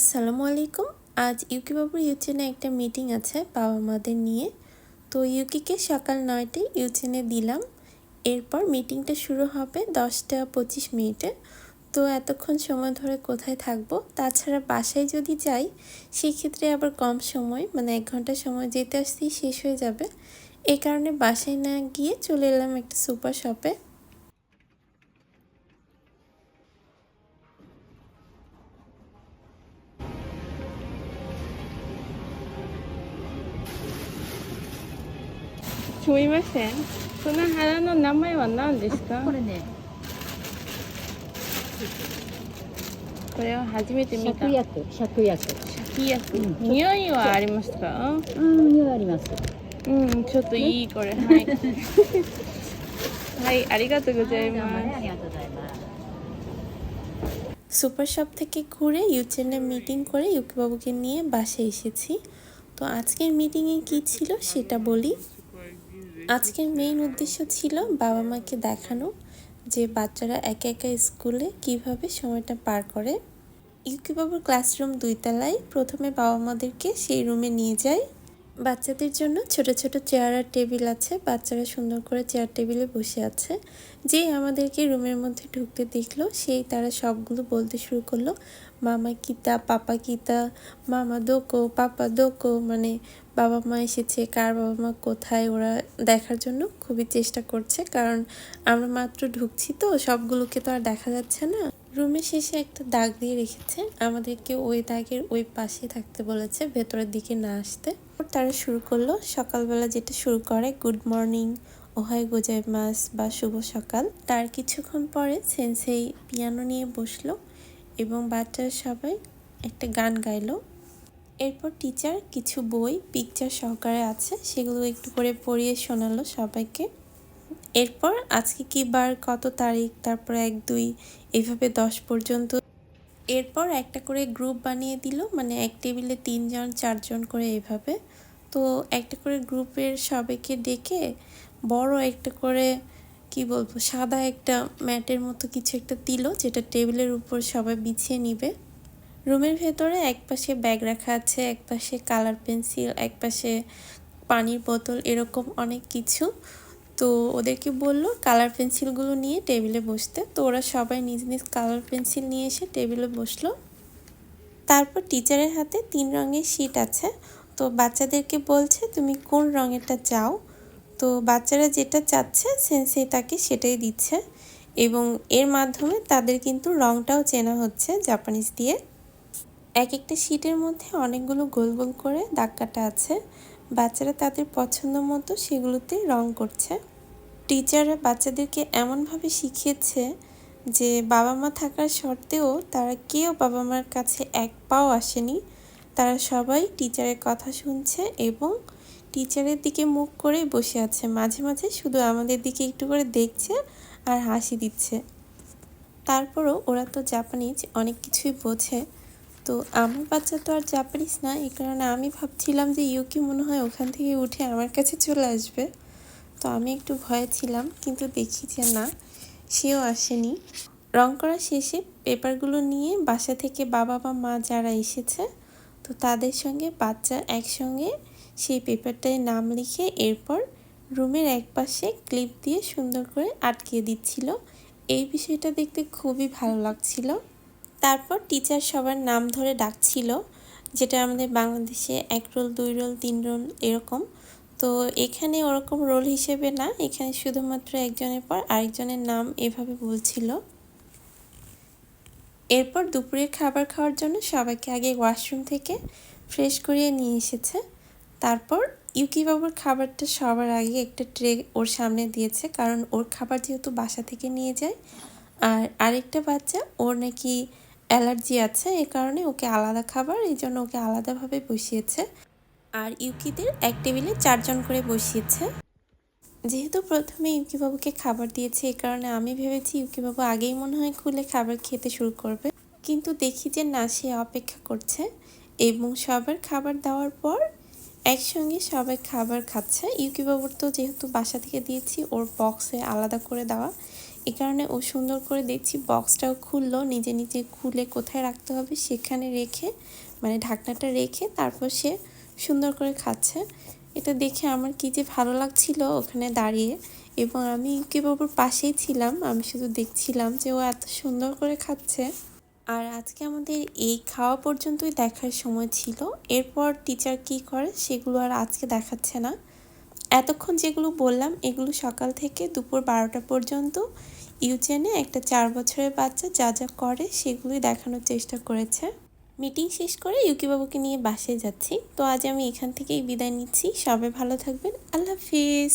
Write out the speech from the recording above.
আসসালামু আলাইকুম আজ ইউকি বাবুর ইউচেনে একটা মিটিং আছে বাবা মাদের নিয়ে। তো ইউকিকে সকাল নয়টায় ইউচেনে দিলাম। এরপর মিটিংটা শুরু হবে দশটা পঁচিশ মিনিটে। তো এতক্ষণ সময় ধরে কোথায় থাকব? তাছাড়া বাসায় যদি যাই, সেক্ষেত্রে আবার কম সময় মানে এক ঘণ্টা সময় যেতে আসতেই শেষ হয়ে যাবে। এই কারণে বাসায় না গিয়ে চলে এলাম একটা সুপার শপে। すみません。その花の名前は何ですかこれね、これは初めて見た。芍薬、芍薬。シャキ薬。うん匂いはありますかうん、匂いあります。うん、ちょっといいこれ。はい。はい、ありがとうございどうもね、まありがとうございます。 সুপার শপ থেকে ঘুরে ইউচেনে মিটিং করে ইউকিবাবুকে নিয়ে বাসায় এসেছি তো আজকের মিটিংয়ে কি ছিল সেটা বলি আজকের মেইন উদ্দেশ্য ছিল বাবা মাকে দেখানো যে বাচ্চারা একা একা স্কুলে কীভাবে সময়টা পার করে। ইউকি বাবুর ক্লাসরুম দুই তলায় প্রথমে বাবা মাদেরকে সেই রুমে নিয়ে যায়। বাচ্চাদের জন্য ছোট ছোট চেয়ার আর টেবিল আছে। বাচ্চারা সুন্দর করে চেয়ার টেবিলে বসে আছে। যে আমাদেরকে রুমের মধ্যে ঢুকতে দেখল, সেই তারা সবগুলো বলতে শুরু করল, মামা কিতা, পাপা কিতা, মামা দোকো, পাপা দোকো। মানে বাবা মা এসেছে, কার বাবা মা কোথায়, ওরা দেখার জন্য খুবই চেষ্টা করছে। কারণ আমরা মাত্র ঢুকছি তো, সবগুলোকে তো আর দেখা যাচ্ছে না। রুমের শেষে একটা দাগ দিয়ে রেখেছে। আমাদেরকে ওই দাগের ওই পাশে থাকতে বলেছে, ভেতরের দিকে না আসতে। তারা শুরু করল সকালবেলা যেটা শুরু করে, গুড মর্নিং, ওহাই গোজাই মাস বা শুভ সকাল তার কিছুক্ষণ পরে সেন্সেই পিয়ানো নিয়ে বসল এবং বাচ্চারা সবাই একটা গান গাইলো। এরপর টিচার কিছু বই পিকচার সহকারে আছে, সেগুলো একটু করে পড়িয়ে শোনালো সবাইকে। এরপর আজকে কি বার, কত তারিখ, তারপর এক, দুই এইভাবে দশ পর্যন্ত এরপর একটা করে গ্রুপ বানিয়ে দিল মানে এক টেবিলে তিনজন, চারজন করে এভাবে। তো একটা করে গ্রুপের সবাইকে ডেকে বড় একটা করে, কি বলব, সাদা একটা ম্যাটের মতো কিছু একটা দিল, যেটা টেবিলের উপর সবাই বিছিয়ে নিবে। রুমের ভেতরে এক পাশে ব্যাগ রাখা আছে, এক পাশে কালার পেন্সিল এক পাশে পানির বোতল, এরকম অনেক কিছু। তো ওদেরকে বলল কালার পেন্সিলগুলো নিয়ে টেবিলে বসতে। তো ওরা সবাই নিজ নিজ কালার পেন্সিল নিয়ে এসে টেবিলে বসল। তারপর টিচারের হাতে তিন রঙের শিট আছে। তো বাচ্চাদেরকে বলছে, তুমি কোন রঙেরটা চাও? তো বাচ্চারা যেটা চাচ্ছে সেন্সেই তাকে সেটাই দিচ্ছে। এবং এর মাধ্যমে তাদের কিন্তু রঙটাও চেনা হচ্ছে জাপানিজ দিয়ে। এক একটা শিটের মধ্যে অনেকগুলো গোল গোল করে দাগ কাটা আছে। বাচ্চারা তাদের পছন্দ মতো সেগুলোতে রং করছে। টিচাররা বাচ্চাদেরকে এমনভাবে শিখিয়েছে যে বাবা মা থাকার সত্ত্বেও তারা কেউ বাবা মার কাছে এক পাও আসেনি। তারা সবাই টিচারের কথা শুনছে এবং টিচারের দিকে মুখ করে বসে আছে। মাঝে মাঝে শুধু আমাদের দিকে একটু করে দেখছে আর হাসি দিচ্ছে। তারপরও ওরা তো জাপানিজ অনেক কিছুই বোঝে। তো আমার বাচ্চা তো আর জাপানিজ না এই কারণে আমি ভাবছিলাম যে ইউকি মনে হয় ওখান থেকে উঠে আমার কাছে চলে আসবে। তো আমি একটু ভয়ে ছিলাম, কিন্তু দেখি যে না, সেও আসেনি। রং করা শেষে পেপারগুলো নিয়ে বাসা থেকে বাবা বা মা যারা এসেছে, তো তাদের সঙ্গে বাচ্চা একসঙ্গে সেই পেপারটায় নাম লিখে এরপর রুমের এক পাশে ক্লিপ দিয়ে সুন্দর করে আটকিয়ে দিচ্ছিল। এই বিষয়টা দেখতে খুবই ভালো লাগছিল। তারপর টিচার সবার নাম ধরে ডাকছিল, যেটা আমাদের বাংলাদেশে এক রোল, দুই রোল, তিন রোল এরকম। তো এখানে ওরকম রোল হিসেবে না, এখানে শুধুমাত্র একজনের পর আরেকজনের নাম এভাবে বলছিল। এরপর দুপুরে খাবার খাওয়ার জন্য সবাইকে আগে ওয়াশরুম থেকে ফ্রেশ করিয়ে নিয়ে এসেছে। তারপর ইউকি বাবুর খাবারটা সবার আগে একটা ট্রে ওর সামনে দিয়েছে, কারণ ওর খাবার যেহেতু বাসা থেকে নিয়ে যায়। আর আরেকটা বাচ্চা, ওর নাকি অ্যালার্জি আছে, এ কারণে ওকে আলাদা খাবার, এই জন্য ওকে আলাদাভাবে বসিয়েছে। আর ইউকিদের এক টেবিলে চারজন করে বসিয়েছে। যেহেতু প্রথমে ইউকি বাবুকে খাবার দিয়েছে এই কারণে আমি ভেবেছি ইউকি বাবু আগেই মনে হয় খুলে খাবার খেতে শুরু করবে। কিন্তু দেখি যে না, সে অপেক্ষা করছে এবং সবার খাবার দেওয়ার পর একসঙ্গে সবাই খাবার খাচ্ছে। ইউকি বাবুর তো যেহেতু বাসা থেকে দিয়েছি, ওর বক্সে আলাদা করে দেওয়া। এ কারণে ও সুন্দর করে দেখছি বক্সটাও খুললো, নিজে নিজে খুলে কোথায় রাখতে হবে সেখানে রেখে মানে ঢাকনাটা রেখে তারপর সে সুন্দর করে খাচ্ছে। এটা দেখে আমার কি যে ভালো লাগছিল ওখানে দাঁড়িয়ে। এবং আমি ইউকে বাবুর পাশেই ছিলাম, আমি শুধু দেখছিলাম যে ও এত সুন্দর করে খাচ্ছে। আর আজকে আমাদের এই খাওয়া পর্যন্তই দেখার সময় ছিল। এরপর টিচার কি করে সেগুলো আর আজকে দেখাচ্ছে না। এতক্ষণ যেগুলো বললাম, এগুলো সকাল থেকে দুপুর বারোটা পর্যন্ত ইউচেনে একটা চার বছরের বাচ্চা যা যা করে সেগুলোই দেখানোর চেষ্টা করেছে। মিটিং শেষ করে ইউকিবাবুকে নিয়ে বাসে যাচ্ছি। তো আজ আমি এখান থেকেই বিদায় নিচ্ছি। সবাই ভালো থাকবেন। আল্লাহ হাফিজ।